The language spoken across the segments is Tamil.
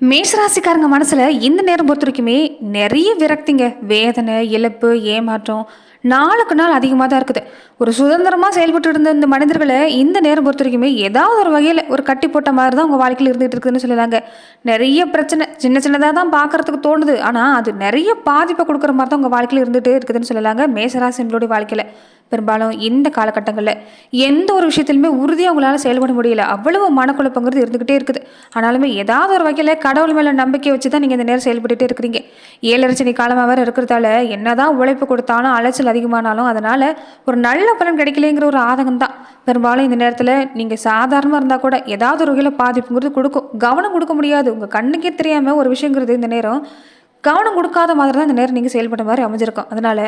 மேஷராசிக்காரங்க மனசில் இந்த நேரம் பொறுத்த வரைக்குமே நிறைய விரக்திங்க. வேதனை இழப்பு ஏமாற்றம் நாளுக்கு நாள் அதிகமாக தான் இருக்குது. ஒரு சுதந்திரமாக செயல்பட்டு இருந்த இந்த மனிதர்களை இந்த நேரம் பொறுத்த வரைக்குமே ஏதாவது ஒரு வகையில் ஒரு கட்டி போட்ட மாதிரி தான் உங்கள் வாழ்க்கையில் இருந்துகிட்டு இருக்குதுன்னு சொல்லலாங்க நிறைய பிரச்சனை சின்ன சின்னதாக தான் பார்க்கறதுக்கு தோணுது. ஆனால் அது நிறைய பாதிப்பை கொடுக்குற மாதிரி தான் உங்கள் வாழ்க்கையில் இருந்துகிட்டே இருக்குதுன்னு சொல்லலாங்க நம்மளுடைய வாழ்க்கையில். பெரும்பாலும் இந்த காலகட்டங்களில் எந்த ஒரு விஷயத்திலுமே உறுதியாக அவங்களால செயல்பட முடியல. அவ்வளவு மனக்குழப்பங்கிறது இருந்துக்கிட்டே இருக்குது. ஆனாலுமே ஏதாவது ஒரு வகையில் கடவுள் மேலே நம்பிக்கை வச்சு தான் நீங்கள் இந்த நேரம் செயல்பட்டுட்டே இருக்கிறீங்க. ஏழரச்சனி காலமாக வேறு இருக்கிறதால என்னதான் உழைப்பு கொடுத்தாலும் அலைச்சல் அதிகமானாலும் அதனால் ஒரு நல்ல பலன் கிடைக்கலங்கிற ஒரு ஆதங்கம் தான் பெரும்பாலும் இந்த நேரத்தில் நீங்கள் சாதாரணமாக இருந்தால் கூட ஏதாவது ஒரு வகையில் பாதிப்புங்கிறது கொடுக்கும். கவனம் கொடுக்க முடியாது. உங்கள் கண்ணுக்கே தெரியாமல் ஒரு விஷயங்கிறது இந்த நேரம் கவனம் கொடுக்காத மாதிரி தான் இந்த நேரம் நீங்கள் செயல்பட்ட மாதிரி அமைஞ்சிருக்கும். அதனால்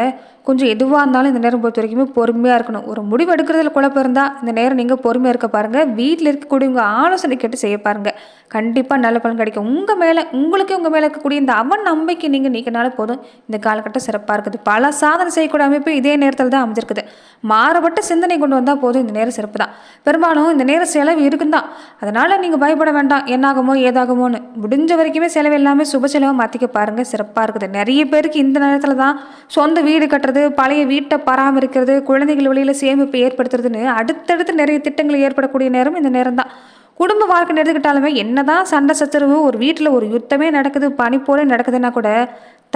கொஞ்சம் எதுவாக இருந்தாலும் இந்த நேரம் பொறுத்த வரைக்குமே பொறுமையாக இருக்கணும். ஒரு முடிவு எடுக்கிறதுல குழப்பம் இருந்தால் இந்த நேரம் நீங்கள் பொறுமையாக இருக்க பாருங்கள் வீட்டில் இருக்கக்கூடியவங்க ஆலோசனை கேட்டு செய்ய பாருங்கள் கண்டிப்பாக நல்ல பலன் கிடைக்கும். உங்கள் மேலே உங்களுக்கே உங்கள் மேலே இருக்கக்கூடிய இந்த அவன் நம்பிக்கை நீங்கள் நீக்கினாலும் போதும். இந்த காலகட்டம் சிறப்பாக இருக்குது. பல சாதனை செய்யக்கூடிய அமைப்பு இதே நேரத்தில் தான் அமைஞ்சிருக்குது. மாறுபட்ட சிந்தனை கொண்டு வந்தால் போதும் இந்த நேரம் சிறப்பு தான். பெரும்பாலும் இந்த நேரம் செலவு இருக்குன்னு தான் அதனால் நீங்கள் பயப்பட வேண்டாம் என்னாகுமோ ஏதாகுமோன்னு. முடிஞ்ச வரைக்குமே செலவு எல்லாமே சுப செலவை மாற்றிக்க பாருங்கள் சிறப்பாக இருக்குது. நிறைய பேருக்கு இந்த நேரத்தில் தான் சொந்த வீடு கட்டுறது பழைய வீட்டை பராமரிக்கிறது குழந்தைகள் வழியில் சேமிப்பு ஏற்படுத்துறதுன்னு அடுத்தடுத்து நிறைய திட்டங்கள் ஏற்படக்கூடிய நேரம் இந்த நேரம் தான் குடும்ப வாழ்க்கை எடுத்துக்கிட்டாலுமே என்னதான் சண்டை சச்சரவு ஒரு வீட்டில் ஒரு யுத்தமே நடக்குது பனி போல நடக்குதுன்னா கூட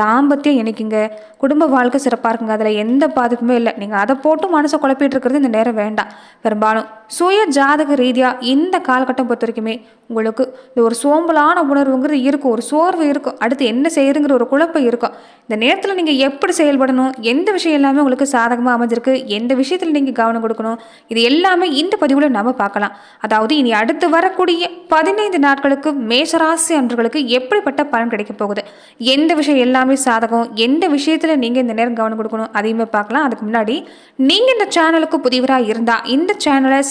தாம்பத்தியம் இணைக்குங்க குடும்ப வாழ்க்கை சிறப்பாக இருக்குங்க. அதில் எந்த பாதிப்புமே இல்லை. நீங்கள் அதை போட்டு மனசை குழப்பிட்டு இருக்கிறது இந்த நேரம் வேண்டாம். பெரும்பாலும் சுய ஜாதக ரீதியாக இந்த காலகட்டம் பொறுத்த வரைக்குமே உங்களுக்கு இந்த ஒரு சோம்பலான உணர்வுங்கிறது இருக்கும் ஒரு சோர்வு இருக்கும் அடுத்து என்ன செய்யுதுங்கிற ஒரு குழப்பம் இருக்கும் இந்த நேரத்தில் நீங்கள் எப்படி செயல்படணும்? எந்த விஷயம் எல்லாமே உங்களுக்கு சாதகமாக அமைஞ்சிருக்கு? எந்த விஷயத்தில் நீங்கள் கவனம் கொடுக்கணும்? இது எல்லாமே இந்த பதிவில் நம்ம பார்க்கலாம். அதாவது இனி அடுத்து வரக்கூடிய பதினைந்து நாட்களுக்கு மேசராசி அன்றர்களுக்கு எப்படிப்பட்ட பலன் கிடைக்க போகுது? எந்த விஷயம் எல்லாமே சாதகம்? எந்த விஷயத்தில் நீங்கள் இந்த நேரம் கவனம் கொடுக்கணும்? அதையுமே பார்க்கலாம். அதுக்கு முன்னாடி நீங்கள் இந்த சேனலுக்கு புதிவராக இருந்தால் இந்த சேனலை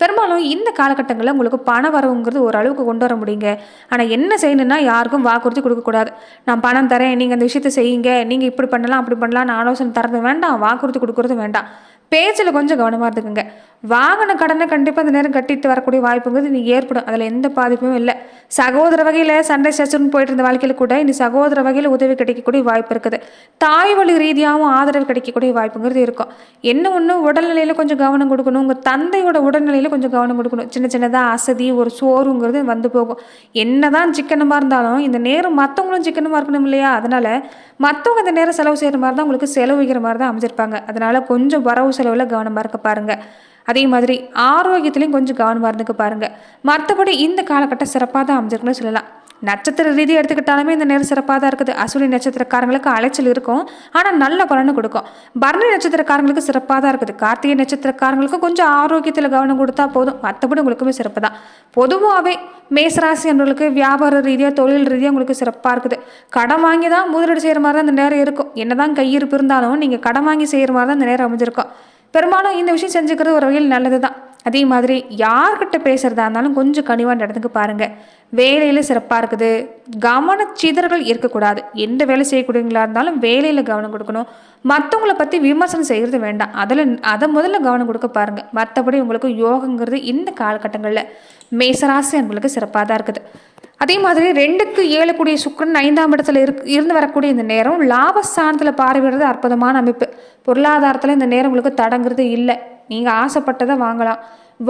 பெரும்பாலும் இந்த காலகட்டங்களில் உங்களுக்கு பண வரவுங்கிறது ஓரளவுக்கு கொண்டு வர முடியுங்க. ஆனால் என்ன செய்யணும்னா யாருக்கும் வாக்குறுதி கொடுக்கக்கூடாது நான் பணம் தரேன் நீங்கள் அந்த விஷயத்தை செய்யுங்க நீங்கள் இப்படி பண்ணலாம் அப்படி பண்ணலாம்னு ஆலோசனை தரது வேண்டாம் வாக்குறுதி கொடுக்குறது வேண்டாம். பேச்சில் கொஞ்சம் கவனமாக இருந்துக்குங்க. வாகன கடனை கண்டிப்பாக அந்த நேரம் கட்டிட்டு வரக்கூடிய வாய்ப்புங்கிறது நீங்கள் ஏற்படும். அதில் எந்த பாதிப்பும் இல்லை. சகோதர வகையில் சண்டை சச்சுன்னு போயிட்டு இருந்த வாழ்க்கையில் கூட இனி சகோதர வகையில் உதவி கிடைக்கக்கூடிய வாய்ப்பு இருக்குது. தாய் வழி ரீதியாகவும் ஆதரவு கிடைக்கக்கூடிய வாய்ப்புங்கிறது இருக்கும். என்ன ஒன்று உடல்நிலையில் கொஞ்சம் கவனம் கொடுக்கணும் உங்கள் தந்தையோட உடல்நிலையில் கொஞ்சம் கவனம் கொடுக்கணும். சின்ன சின்னதாக அசதி ஒரு சோறுங்கிறது வந்து போகும். என்ன தான் சிக்கனமாக இருந்தாலும் இந்த நேரம் மற்றவங்களும் சிக்கனமாக இருக்கணும் இல்லையா? அதனால் மற்றவங்க இந்த நேரம் செலவு செய்கிற மாதிரி தான் உங்களுக்கு செலவு வைக்கிற மாதிரி தான் அமைச்சிருப்பாங்க அதனால் கொஞ்சம் வரவு செலவில் கவனமாக இருக்க பாருங்கள் அதே மாதிரி ஆரோக்கியத்துலேயும் கொஞ்சம் கவனமாக இருந்துக்க பாருங்கள் மற்றபடி இந்த காலகட்டம் சிறப்பாக தான் அமைஞ்சிருக்குன்னு சொல்லலாம். நட்சத்திர ரீதியாக எடுத்துக்கிட்டாலுமே இந்த நேரம் சிறப்பாக தான் இருக்குது. அசுனி நட்சத்திரக்காரங்களுக்கு அலைச்சல் இருக்கும். ஆனால் நல்ல பலனை கொடுக்கும். பரணி நட்சத்திரக்காரங்களுக்கு சிறப்பாக தான் இருக்குது. கார்த்திகை நட்சத்திரக்காரங்களுக்கும் கொஞ்சம் ஆரோக்கியத்தில் கவனம் கொடுத்தா போதும். மற்றபடி உங்களுக்குமே சிறப்பு தான். பொதுவாகவே மேசராசி என்பவர்களுக்கு வியாபார ரீதியாக தொழில் ரீதியாக உங்களுக்கு சிறப்பாக இருக்குது. கடன் வாங்கி தான் முதலீடு செய்கிற மாதிரி தான் இந்த நேரம் இருக்கும். என்னதான் கையிருப்பு இருந்தாலும் நீங்கள் கடன் வாங்கி செய்கிற மாதிரி தான் இந்த நேரம் அமைஞ்சிருக்கும். பெரும்பாலும் இந்த விஷயம் செஞ்சுக்கிறது ஒரு வகையில் நல்லது தான் அதே மாதிரி யார்கிட்ட பேசுகிறதா இருந்தாலும் கொஞ்சம் கனிவாக நடந்துக்கு பாருங்கள் வேலையில் சிறப்பாக இருக்குது. கவனச்சிதறல் இருக்கக்கூடாது. எந்த வேலை செய்யக்கூடியவங்களா இருந்தாலும் வேலையில் கவனம் கொடுக்கணும். மற்றவங்கள பற்றி விமர்சனம் செய்கிறது வேண்டாம். அதில் அதை முதல்ல கவனம் கொடுக்க பாருங்கள் மற்றபடி உங்களுக்கு யோகங்கிறது இந்த காலகட்டங்களில் மேசராசி உங்களுக்கு சிறப்பாக தான் இருக்குது. அதே மாதிரி ரெண்டுக்கு ஏழு கூடிய சுக்கரன் ஐந்தாம் இடத்துல இருக்கு இருந்து வரக்கூடிய இந்த நேரம் லாபஸ்தானத்தில் பார்வையிடுறது அற்புதமான அமைப்பு. பொருளாதாரத்தில் இந்த நேரம் உங்களுக்கு தடங்குறது இல்லை. நீங்கள் ஆசைப்பட்டதை வாங்கலாம்.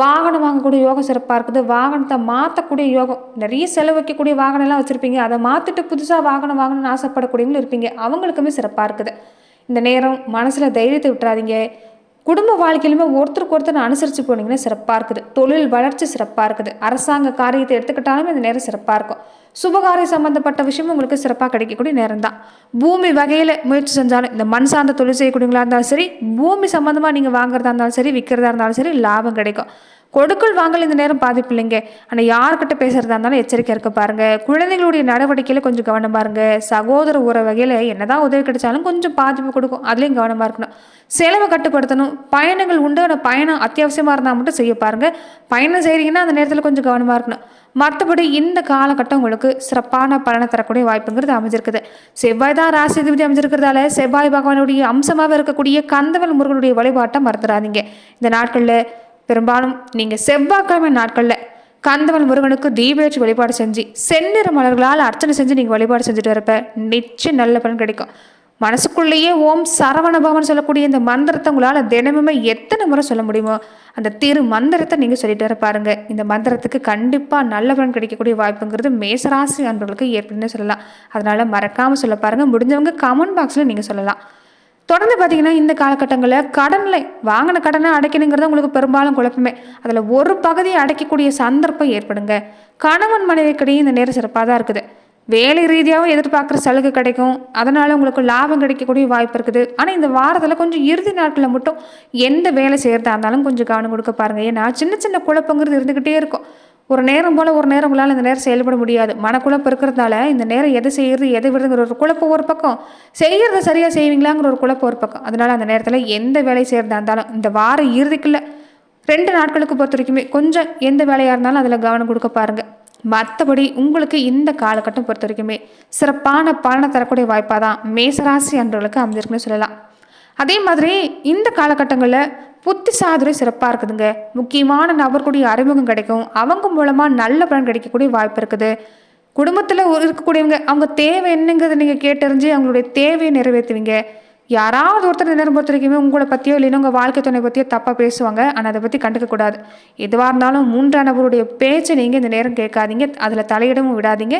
வாகனம் வாங்கக்கூடிய யோகம் சிறப்பாக இருக்குது. வாகனத்தை மாற்றக்கூடிய யோகம். நிறைய செலவு வைக்கக்கூடிய வாகனம்லாம் வச்சுருப்பீங்க. அதை மாற்றிட்டு புதுசாக வாகனம் வாங்கணும்னு ஆசைப்படக்கூடியவங்களும் இருப்பீங்க. அவங்களுக்குமே சிறப்பாக இருக்குது. இந்த நேரம் மனசில் தைரியத்தை விட்டுறாதீங்க. குடும்ப வாழ்க்கையிலுமே ஒருத்தருக்கு ஒருத்தர் அனுசரித்து போனீங்கன்னா சிறப்பாக இருக்குது. தொழில் வளர்ச்சி சிறப்பாக இருக்குது. அரசாங்க காரியத்தை எடுத்துக்கிட்டாலுமே இந்த நேரம் சிறப்பாக இருக்கும். சுபகாரியம் சம்மந்தப்பட்ட விஷயமும் உங்களுக்கு சிறப்பாக கிடைக்கக்கூடிய நேரம் தான் பூமி வகையில் முயற்சி செஞ்சாலும் இந்த மண் சார்ந்த தொழில் செய்யக்கூடியவங்களா இருந்தாலும் சரி பூமி சம்மந்தமாக நீங்கள் வாங்குறதா இருந்தாலும் சரி விற்கிறதா இருந்தாலும் சரி லாபம் கிடைக்கும். கொடுக்கல் வாங்கல் இந்த நேரம் பாதிப்பு இல்லைங்க ஆனால் யார்கிட்ட பேசுகிறதா இருந்தாலும் எச்சரிக்கை இருக்க பாருங்கள் குழந்தைகளுடைய நடவடிக்கையில் கொஞ்சம் கவனம் பாருங்கள் சகோதர உற வகையில் என்னதான் உதவி கிடைச்சாலும் கொஞ்சம் பாதிப்பு கொடுக்கும். அதுலேயும் கவனமாக இருக்கணும். செலவை கட்டுப்படுத்தணும். பயணங்கள் உண்டு. ஆனால் பயணம் அத்தியாவசியமாக இருந்தால் மட்டும் செய்ய பாருங்கள் பயணம் செய்கிறீங்கன்னா அந்த நேரத்தில் கொஞ்சம் கவனமாக இருக்கணும். மற்றபடி இந்த காலகட்டம் உங்களுக்கு சிறப்பான பலனை தரக்கூடிய வாய்ப்புங்கிறது அமைஞ்சிருக்குது. செவ்வாய் தான் ராசி அதிபதி அமைஞ்சிருக்கிறதால செவ்வாய் பகவானுடைய அம்சமாக இருக்கக்கூடிய கந்தவல் முருகனுடைய வழிபாட்டை மறந்துடாதீங்க. இந்த நாட்களில் பெரும்பாலும் நீங்கள் செவ்வாய்க்கிழமை நாட்களில் கந்தவன் முருகனுக்கு தீபேற்றி வழிபாடு செஞ்சு செந்நிற மலர்களால் அர்ச்சனை செஞ்சு நீங்கள் வழிபாடு செஞ்சுட்டு வரப்ப நிச்சயம் நல்ல பலன் கிடைக்கும். மனசுக்குள்ளேயே ஓம் சரவண பவன் சொல்லக்கூடிய இந்த மந்திரத்தை உங்களால் தினமுமே எத்தனை முறை சொல்ல முடியுமோ அந்த திரு மந்திரத்தை நீங்கள் சொல்லிட்டு வர பாருங்க. இந்த மந்திரத்துக்கு கண்டிப்பாக நல்ல பலன் கிடைக்கக்கூடிய வாய்ப்புங்கிறது மேசராசி அன்பர்களுக்கு ஏற்படுன்னு சொல்லலாம். அதனால் மறக்காமல் சொல்ல பாருங்கள் முடிஞ்சவங்க கமெண்ட் பாக்ஸில் நீங்கள் சொல்லலாம். தொடர்ந்து பார்த்தீங்கன்னா இந்த காலகட்டங்களில் கடனில் வாங்கின கடனை அடைக்கணுங்கிறது உங்களுக்கு பெரும்பாலும் குழப்பமே. அதில் ஒரு பகுதியை அடைக்கக்கூடிய சந்தர்ப்பம் ஏற்படுங்க. கணவன் மனைவிக்கிடையே இந்த நேரம் சிறப்பாக தான் இருக்குது. வேலை ரீதியாகவும் எதிர்பார்க்குற சலுகை கிடைக்கும். அதனால் உங்களுக்கு லாபம் கிடைக்கக்கூடிய வாய்ப்பு இருக்குது. ஆனால் இந்த வாரத்தில் கொஞ்சம் இறுதி நாட்களில் மட்டும் எந்த வேலை செய்கிறதா இருந்தாலும் கொஞ்சம் கவனம் கொடுக்க பாருங்கள் ஏன்னா சின்ன சின்ன குழப்பங்கிறது இருந்துக்கிட்டே இருக்கும். ஒரு நேரம் போல் ஒரு நேரம் உங்களால் இந்த நேரம் செயல்பட முடியாது. மனக்குழப்பம் இருக்கிறதால இந்த நேரம் எதை செய்கிறது எதை விடுதுங்கிற ஒரு குழப்பம் ஒரு பக்கம். செய்கிறத சரியாக செய்வீங்களாங்கிற ஒரு குழப்பம் ஒரு பக்கம். அதனால் அந்த நேரத்தில் எந்த வேலை செய்கிறதா இருந்தாலும் இந்த வார இறுதிக்குள்ளே ரெண்டு நாட்களுக்கு பொறுத்த வரைக்குமே கொஞ்சம் எந்த வேலையாக இருந்தாலும் அதில் கவனம் கொடுக்க பாருங்கள் மற்றபடி உங்களுக்கு இந்த காலகட்டம் பொறுத்த வரைக்குமே சிறப்பான பலனை தரக்கூடிய வாய்ப்பாக தான் மேசராசி அன்றவர்களுக்கு அமைஞ்சிருக்குன்னு சொல்லலாம். அதே மாதிரி இந்த காலகட்டங்களில் புத்தி சாதுரை சிறப்பாக இருக்குதுங்க. முக்கியமான நபர்களுடைய அறிமுகம் கிடைக்கும். அவங்க மூலமாக நல்ல பலன் கிடைக்கக்கூடிய வாய்ப்பு இருக்குது. குடும்பத்தில் இருக்கக்கூடியவங்க அவங்க தேவை என்னங்கிறத நீங்கள் கேட்டறிஞ்சு அவங்களுடைய தேவையை நிறைவேற்றுவீங்க. யாராவது ஒருத்தர் இந்த நேரம் பொறுத்த வரைக்குமே உங்களை பற்றியோ இல்லைன்னா உங்கள் வாழ்க்கை துணை பற்றியோ தப்பாக பேசுவாங்க. ஆனால் அதை பற்றி கண்டுக்கக்கூடாது எதுவாக இருந்தாலும் மூன்றாம் நபருடைய பேச்சை நீங்கள் இந்த நேரம் கேட்காதீங்க. அதில் தலையிடவும் விடாதீங்க.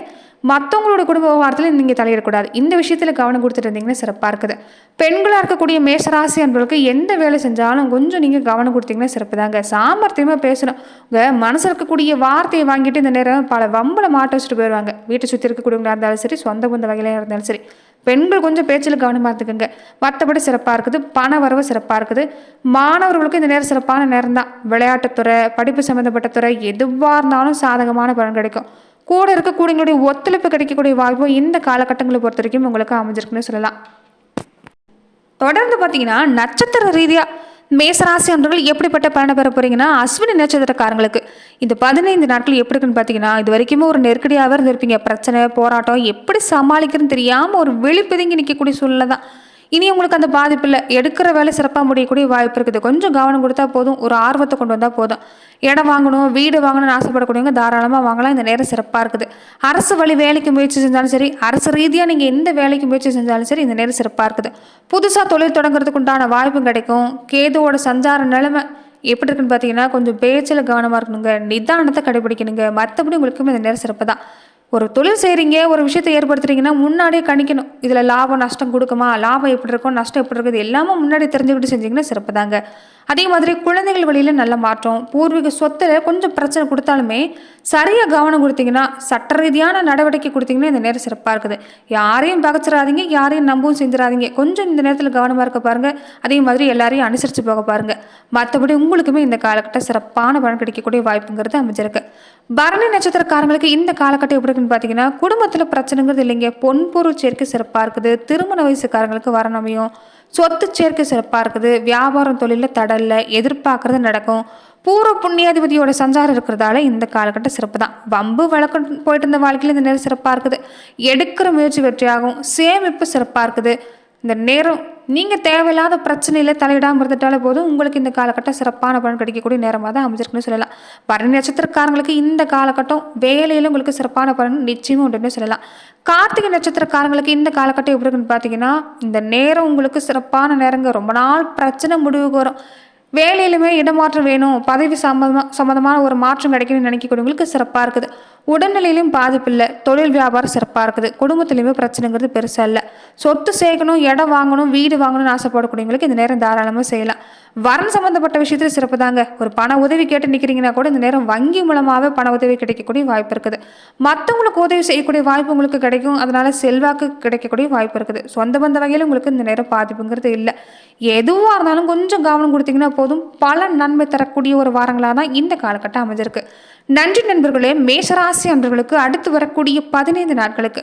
மற்றவங்களோட குடும்ப விவகாரத்தில் நீங்கள் தலையிடக்கூடாது. இந்த விஷயத்தில் கவனம் கொடுத்துட்டு இருந்தீங்கன்னா சிறப்பாக இருக்குது. பெண்களாக இருக்கக்கூடிய மேஷராசி அன்பர்களுக்கு எந்த வேலை செஞ்சாலும் கொஞ்சம் நீங்கள் கவனம் கொடுத்தீங்கன்னா சிறப்பு தாங்க. சாமர்த்தியமாக பேசணும். உங்கள் மனசில் இருக்கக்கூடிய வார்த்தையை வாங்கிட்டு இந்த நேரம் பல வம்பளை மாட்ட வச்சுட்டு போயிடுவாங்க வீட்டை சுற்றி இருக்கக்கூடியவங்களாக இருந்தாலும் சரி சொந்த பந்த வகையிலாக இருந்தாலும் சரி. பெண்கள் கொஞ்சம் பேச்சில் கவனமாக இருந்துக்குங்க. மற்றபடி சிறப்பாக இருக்குது. பண வரவு சிறப்பாக இருக்குது. மாணவர்களுக்கு இந்த நேரம் சிறப்பான நேரம் தான் விளையாட்டுத்துறை படிப்பு சம்மந்தப்பட்ட துறை எதுவாக இருந்தாலும் சாதகமான பலன் கிடைக்கும். கூட இருக்கக்கூடியங்களுடைய ஒத்துழைப்பு கிடைக்கக்கூடிய வாய்ப்பு இந்த காலகட்டங்களை பொறுத்த வரைக்கும் உங்களுக்கு அமைஞ்சிருக்குன்னு சொல்லலாம். தொடர்ந்து பார்த்தீங்கன்னா நட்சத்திர ரீதியாக மேசராசி அன்றர்கள் எப்படிப்பட்ட பலனை பெற போறீங்கன்னா அஸ்வினி நட்சத்திரக்காரங்களுக்கு. இந்த பதினைந்து நாட்கள் எப்படி இருக்குன்னு பார்த்தீங்கன்னா இது வரைக்குமே ஒரு நெருக்கடியாகவே இருந்திருப்பீங்க. பிரச்சனை போராட்டம் எப்படி சமாளிக்கிறதுன்னு தெரியாமல் ஒரு வெளிப்பதுங்கி நிற்கக்கூடிய சூழ்நிலை தான். இனி உங்களுக்கு அந்த பாதிப்பு இல்லை எடுக்கிற வேலை சிறப்பாக முடியக்கூடிய வாய்ப்பு இருக்குது. கொஞ்சம் கவனம் கொடுத்தா போதும். ஒரு ஆர்வத்தை கொண்டு வந்தால் போதும். இடம் வாங்கணும் வீடு வாங்கணும்னு ஆசைப்படக்கூடியவங்க தாராளமாக வாங்கலாம். இந்த நேரம் சிறப்பாக இருக்குது. அரசு வழி வேலைக்கு முயற்சி செஞ்சாலும் சரி அரசு ரீதியாக நீங்கள் எந்த வேலைக்கு முயற்சி செஞ்சாலும் சரி இந்த நேரம் சிறப்பாக இருக்குது. புதுசாக தொழில் தொடங்குறதுக்கு உண்டான வாய்ப்பும் கிடைக்கும். கேதுவோட சஞ்சார நிலைமை எப்படி இருக்குன்னு பார்த்தீங்கன்னா கொஞ்சம் பேச்சில் கவனமாக இருக்கணுங்க. நிதானத்தை கடைபிடிக்கணுங்க. மற்றபடி உங்களுக்குமே இந்த நேரம் சிறப்பு தான் ஒரு தொழில் செய்கிறீங்க ஒரு விஷயத்தை ஏற்படுத்துறீங்கன்னா முன்னாடியே கணிக்கணும். இதில் லாபம் நஷ்டம் கொடுக்குமா? லாபம் எப்படி இருக்கும்? நஷ்டம் எப்படி இருக்குது? எல்லாமே முன்னாடி தெரிஞ்சுக்கிட்டு செஞ்சீங்கன்னா சிறப்பு தாங்க. அதே மாதிரி குழந்தைகள் வழியில் நல்ல மாற்றம் பூர்வீக சொத்தில் கொஞ்சம் பிரச்சனை கொடுத்தாலுமே சரியாக கவனம் கொடுத்தீங்கன்னா சட்ட ரீதியான நடவடிக்கை கொடுத்தீங்கன்னா இந்த நேரம் சிறப்பாக இருக்குது. யாரையும் பகச்சிடாதீங்க யாரையும் நம்பவும் செஞ்சிடாதீங்க கொஞ்சம் இந்த நேரத்தில் கவனமாக இருக்க பாருங்கள் அதே மாதிரி எல்லாரையும் அனுசரித்து போக பாருங்கள் மற்றபடி உங்களுக்குமே இந்த காலகட்டம் சிறப்பான பலன் கிடைக்கக்கூடிய வாய்ப்புங்கிறது அமைஞ்சிருக்கு. பரணி நட்சத்திரக்காரங்களுக்கு இந்த காலகட்டம் எப்படி இருக்குன்னு பார்த்தீங்கன்னா குடும்பத்தில் பிரச்சனைங்கிறது இல்லைங்க. பொன்பொருள் சேர்க்கை சிறப்பாக இருக்குது. திருமண வயசுக்காரங்களுக்கு வரணுமையும் சொத்து சேர்க்கை சிறப்பாக இருக்குது. வியாபாரம் தொழிலில் தடலில் எதிர்பார்க்கறது நடக்கும். பூர்வ புண்ணியாதிபதியோட சஞ்சாரம் இருக்கிறதால இந்த காலகட்டம் சிறப்பு தான் வம்பு வழக்கம் போயிட்டு இருந்த வாழ்க்கையில் இந்த நேரம் சிறப்பாக இருக்குது. எடுக்கிற முயற்சி வெற்றியாகும். சேமிப்பு சிறப்பாக இருக்குது. இந்த நேரம் நீங்கள் தேவையில்லாத பிரச்சனையில் தலையிடாமல் இருந்துட்டாலே போதும். உங்களுக்கு இந்த காலகட்டம் சிறப்பான பலன் கிடைக்கக்கூடிய நேரமாக தான் அமைஞ்சிருக்குன்னு சொல்லலாம். பரணி நட்சத்திரக்காரங்களுக்கு இந்த காலகட்டம் வேலையில் உங்களுக்கு சிறப்பான பலன் நிச்சயமாக உண்டுன்னு சொல்லலாம். கார்த்திகை நட்சத்திரக்காரங்களுக்கு இந்த காலகட்டம் எப்படி இருக்குன்னு பார்த்தீங்கன்னா இந்த நேரம் உங்களுக்கு சிறப்பான நேரங்க. ரொம்ப நாள் பிரச்சனை முடிவுக்கு வரும். வேலையிலுமே இடமாற்றம் வேணும். பதவி சம்மந்தமாக சம்மந்தமான ஒரு மாற்றம் கிடைக்கணும்னு நினைக்கக்கூடியவங்களுக்கு சிறப்பாக இருக்குது. உடல்நிலையிலும் பாதிப்பு இல்லை. தொழில் வியாபாரம் சிறப்பாக இருக்குது. குடும்பத்துலேயுமே பிரச்சனைங்கிறது பெருசாக இல்லை. சொத்து சேர்க்கணும் இடம் வாங்கணும் வீடு வாங்கணும்னு ஆசைப்படக்கூடியவங்களுக்கு இந்த நேரம் தாராளமாக செய்யலாம். வரன் சம்மந்தப்பட்ட விஷயத்தில் சிறப்பு தாங்க. ஒரு பண உதவி கேட்டு நிற்கிறீங்கன்னா கூட இந்த நேரம் வங்கி மூலமாகவே பண உதவி கிடைக்கக்கூடிய வாய்ப்பு இருக்குது. மற்றவங்களுக்கு உதவி செய்யக்கூடிய வாய்ப்பு உங்களுக்கு கிடைக்கும். அதனால் செல்வாக்கு கிடைக்கக்கூடிய வாய்ப்பு இருக்குது. சொந்த பந்த வகையில் உங்களுக்கு இந்த நேரம் பாதிப்புங்கிறது இல்லை. எதுவாக இருந்தாலும் கொஞ்சம் கவனம் கொடுத்தீங்கன்னா போதும். பல நன்மை தரக்கூடிய ஒரு வாரங்களாக தான் இந்த காலகட்டம் அமைஞ்சிருக்கு. நன்றி நண்பர்களே மேஷராசி அன்பர்களுக்கு அடுத்து வரக்கூடிய பதினைந்து நாட்களுக்கு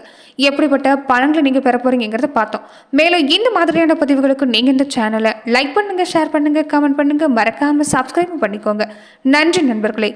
எப்படிப்பட்ட பலன்களை நீங்கள் பெற போகிறீங்கிறத பார்த்தோம். மேலும் இந்த மாதிரியான பதிவுகளுக்கு நீங்கள் இந்த சேனலை லைக் பண்ணுங்கள் ஷேர் பண்ணுங்கள் கமெண்ட் பண்ணுங்கள் மறக்காமல் சப்ஸ்கிரைப் பண்ணிக்கோங்க. நன்றி நண்பர்களே.